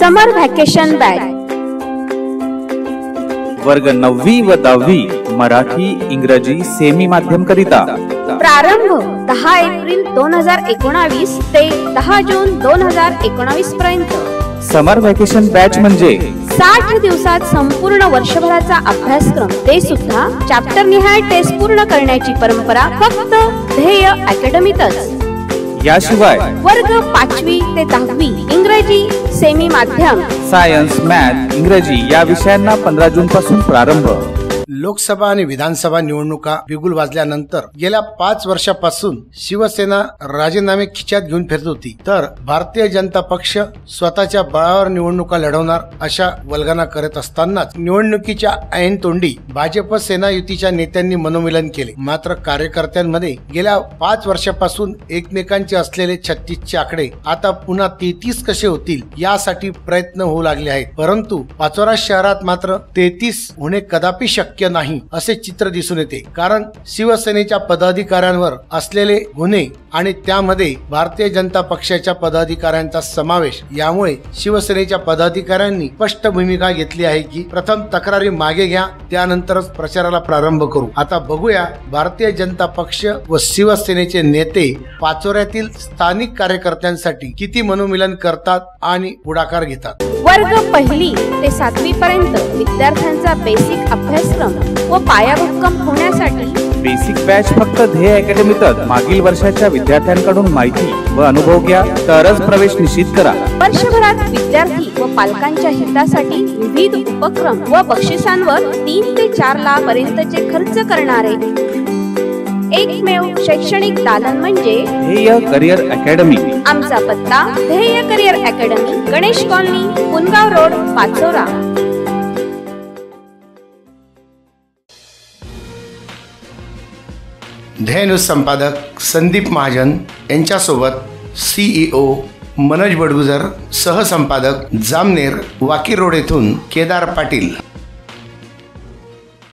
समर vacation bag वर्ग नववी व दहावी मराठी इंग्रजी सेमी माध्यम करिता. प्रारंभ दहा एप्रिल दोन हजार एकोणावीस ते दहा जून दोन हजार एकोणावीस पर्यंत. समर व्हॅकेशन बॅच म्हणजे? साठ दिवसात संपूर्ण वर्षभराचा अभ्यासक्रम. ते सुद्धा चॅप्टर निहाय टेस्ट पूर्ण करण्याची परंपरा फक्त ध्येय अकॅडमीतच याशिवाय? वर्ग पाचवी ते दहावी इंग्रजी सेमी माध्यम सायन्स मॅथ इंग्रजी या विषयांना पंधरा जून पासून प्रारंभ. लोकसभा आणि विधानसभा निवडणुका बिगुल वाजल्यानंतर गेल्या पाच वर्षापासून शिवसेना राजीनामे खिच्यात घेऊन फिरत होती. तर भारतीय जनता पक्ष स्वतःच्या बळावर निवडणुका लढवणार अशा वल्गना करत असतानाच निवडणुकीच्या ऐन तोंडी भाजप सेना युतीच्या नेत्यांनी मनोमिलन केले. मात्र कार्यकर्त्यांमध्ये गेल्या पाच वर्षापासून एकमेकांचे असलेले छत्तीसचे आकडे आता पुन्हा तेहतीस कसे होतील यासाठी प्रयत्न होऊ लागले आहेत. परंतु पाचोरा शहरात मात्र तेहतीस होणे कदापि शक्य शक्य नाही असे चित्र दिसून येते. कारण शिवसेनेच्या पदाधिकाऱ्यांवर असलेले गुन्हे आणि त्यामध्ये भारतीय जनता पक्षाच्या पदाधिकाऱ्यांचा समावेश यामुळे शिवसेनेच्या पदाधिकाऱ्यांनी स्पष्ट भूमिका घेतली आहे की प्रथम तक्रारी मागे घ्या त्यानंतरच प्रचाराला प्रारंभ करू. आता बघूया भारतीय जनता पक्ष व शिवसेनेचे नेते पाचोऱ्यातील स्थानिक कार्यकर्त्यांसाठी किती मनोमिलन करतात आणि पुढाकार घेतात. वर्ग पहिली ते सातवी पर्यंत विद्यार्थ्यांचा बेसिक अभ्यासक्रम व पायाभक्कम होण्यासाठी बेसिक बॅच फक्त ध्येय अकॅडमीतच. मागील वर्षाच्या विद्यार्थ्यांकडून माहिती व अनुभव घ्या. तरच प्रवेश निश्चित करा. वर्षभरात विद्यार्थी व पालकांच्या हितासाठी विविध उपक्रम व बक्षिसांवर तीन ते चार लाख पर्यंतचे खर्च करणारे. एकमेव शैक्षणिक दालन म्हणजे ध्येय करिअर अकॅडमी. आमचा पत्ता Dhyey career academy Ganesh colony Pungaon road Pachora. Dhyey संपादक संदीप महाजन यांच्यासोबत सीईओ मनोज बडगुजर सहसंपादक जामनेर वाकी रोड येथून केदार पाटील.